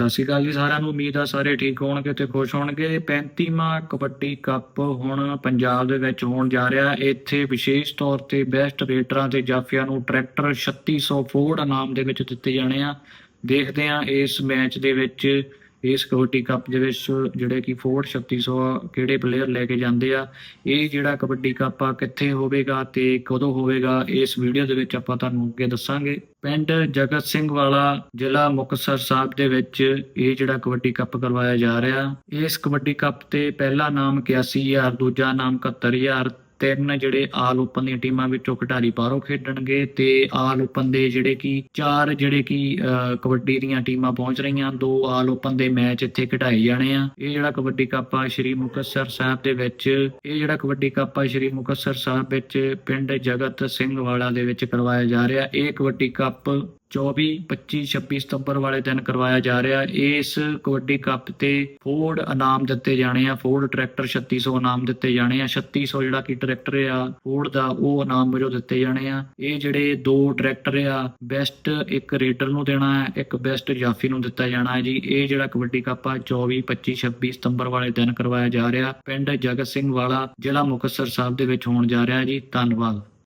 ਸਤਿ ਸ਼੍ਰੀ ਅਕਾਲ ਜੀ, ਸਾਰਿਆਂ ਨੂੰ ਉਮੀਦ ਆ ਸਾਰੇ ਠੀਕ ਹੋਣਗੇ ਤੇ ਖੁਸ਼ ਹੋਣਗੇ। 35ਵਾਂ ਕਬੱਡੀ ਕੱਪ ਹੁਣ ਪੰਜਾਬ ਦੇ ਵਿੱਚ ਹੋਣ ਜਾ ਰਿਹਾ। ਇੱਥੇ ਵਿਸ਼ੇਸ਼ ਤੌਰ ਤੇ ਬੈਸਟ ਰੇਟਰਾਂ ਤੇ ਜਾਫੀਆਂ ਨੂੰ ਟਰੈਕਟਰ 3600 ਫੋਰਡ ਇਨਾਮ ਦੇ ਵਿੱਚ ਦਿੱਤੇ ਜਾਣੇ ਆ। ਦੇਖਦੇ ਆ ਇਸ ਮੈਚ ਦੇ ਵਿੱਚ ਇਸ ਕਬੱਡੀ ਕੱਪ ਦੇ ਵਿੱਚ ਜਿਹੜੇ ਕਿ ਫੋਰਡ 3600 ਆ, ਕਿਹੜੇ ਪਲੇਅਰ ਲੈ ਕੇ ਜਾਂਦੇ ਆ ਇਹ ਜਿਹੜਾ ਕਬੱਡੀ ਕੱਪ ਆ ਕਿੱਥੇ ਹੋਵੇਗਾ ਤੇ ਕਦੋਂ ਹੋਵੇਗਾ ਇਸ ਵੀਡੀਓ ਦੇ ਵਿੱਚ ਆਪਾਂ ਤੁਹਾਨੂੰ ਅੱਗੇ ਦੱਸਾਂਗੇ। ਪਿੰਡ ਜਗਤ ਸਿੰਘ ਵਾਲਾ ਜ਼ਿਲ੍ਹਾ ਮੁਕਤਸਰ ਸਾਹਿਬ ਦੇ ਵਿੱਚ ਇਹ ਜਿਹੜਾ ਕਬੱਡੀ ਕੱਪ ਕਰਵਾਇਆ ਜਾ ਰਿਹਾ। ਇਸ ਕਬੱਡੀ ਕੱਪ ਤੇ ਪਹਿਲਾ ਨਾਮ 81000 ਦੂਜਾ ਨਾਮ 71000 ਤਿੰਨ ਜਿਹੜੇ ਆਲ ਓਪਨ ਦੀਆਂ ਟੀਮਾਂ ਵਿੱਚੋਂ ਖਿਡਾਰੀ ਬਾਹਰੋਂ ਖੇਡਣਗੇ ਤੇ ਆਲ ਓਪਨ ਦੇ ਜਿਹੜੇ ਕਿ ਚਾਰ ਜਿਹੜੇ ਕਿ ਅਹ, ਕਬੱਡੀ ਦੀਆਂ ਟੀਮਾਂ ਪਹੁੰਚ ਰਹੀਆਂ ਦੋ ਆਲ ਓਪਨ ਦੇ ਮੈਚ ਇੱਥੇ ਖਿਡਾਏ ਜਾਣੇ ਆ। ਇਹ ਜਿਹੜਾ ਕਬੱਡੀ ਕੱਪ ਆ ਸ਼੍ਰੀ ਮੁਕਤਸਰ ਸਾਹਿਬ ਦੇ ਵਿੱਚ ਇਹ ਜਿਹੜਾ ਕਬੱਡੀ ਕੱਪ ਆ ਸ਼੍ਰੀ ਮੁਕਤਸਰ ਸਾਹਿਬ ਵਿੱਚ ਪਿੰਡ ਜਗਤ ਸਿੰਘ ਵਾਲਾ ਦੇ ਵਿੱਚ ਕਰਵਾਇਆ ਜਾ ਰਿਹਾ। ਇਹ ਕਬੱਡੀ ਕੱਪ 24 25 26 ਸਤੰਬਰ ਵਾਲੇ ਦਿਨ ਕਰਵਾਇਆ ਜਾ ਰਿਹਾ। ਇਸ ਕਬੱਡੀ ਕੱਪ ਤੇ ਫੋਰਡ ਇਨਾਮ ਦਿੱਤੇ ਜਾਣੇ ਆ। ਫੋਰਡ ਟਰੈਕਟਰ 3600 ਇਨਾਮ ਦਿੱਤੇ ਜਾਣੇ ਆ। 3600 ਜਿਹੜਾ ਕਿ ਟਰੈਕਟਰ ਆ ਫੋਰਡ ਦਾ ਉਹ ਇਨਾਮ ਵਜੋਂ ਦਿੱਤੇ ਜਾਣੇ ਆ। ਇਹ ਜਿਹੜੇ ਦੋ ਟਰੈਕਟਰ ਆ, ਬੈਸਟ ਇੱਕ ਰੇਡਰ ਨੂੰ ਦੇਣਾ ਹੈ, ਇੱਕ ਬੈਸਟ ਜਾਫੀ ਨੂੰ ਦਿੱਤਾ ਜਾਣਾ ਹੈ ਜੀ। ਇਹ ਜਿਹੜਾ ਕਬੱਡੀ ਕੱਪ ਆ 24 25 26 ਸਤੰਬਰ ਵਾਲੇ ਦਿਨ ਕਰਵਾਇਆ ਜਾ ਰਿਹਾ। ਪਿੰਡ ਜਗਤ ਸਿੰਘ ਵਾਲਾ ਜ਼ਿਲ੍ਹਾ ਮੁਕਤਸਰ ਸਾਹਿਬ ਦੇ ਵਿੱਚ ਹੋਣ ਜਾ ਰਿਹਾ ਜੀ। ਧੰਨਵਾਦ।